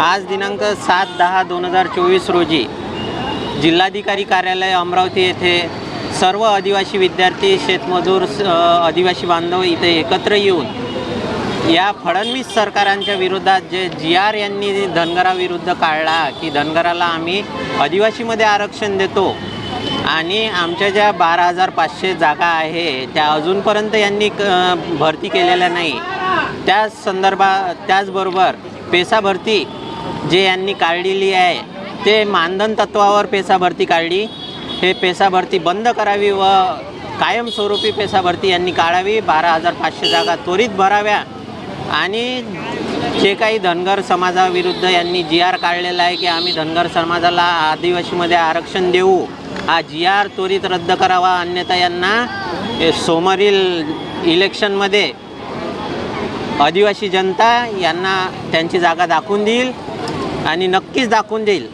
आज दिनांक सात दहा दोन हजार चोवीस रोजी जिल्हाधिकारी कार्यालय अमरावती येथे सर्व आदिवासी विद्यार्थी शेतमजूर स- आदिवासी बांधव इथे एकत्र येऊन या फडणवीस सरकारांच्या विरोधात जे जी आर यांनी धनगराविरुद्ध काढला की धनगराला आम्ही आदिवासीमध्ये आरक्षण देतो आणि आमच्या ज्या बारा हजार पाचशे जागा आहे त्या अजूनपर्यंत यांनी क भरती केलेल्या नाही. त्याच संदर्भात त्याचबरोबर पेसा भरती जे यांनी काढलेली आहे ते मानधन तत्वावर पेसा भरती काढली. हे पेसा भरती बंद करावी व कायमस्वरूपी पेसा भरती यांनी काढावी. बारा हजार पाचशे जागा त्वरित भराव्या. आणि जे काही धनगर समाजाविरुद्ध यांनी जी आर काढलेला आहे की आम्ही धनगर समाजाला आदिवासीमध्ये आरक्षण देऊ हा जी आर त्वरित रद्द करावा. अन्यथा यांना समोरील इलेक्शनमध्ये आदिवासी जनता यांना त्यांची जागा दाखवून देईल आणि नक्कीच दाखवून देईल.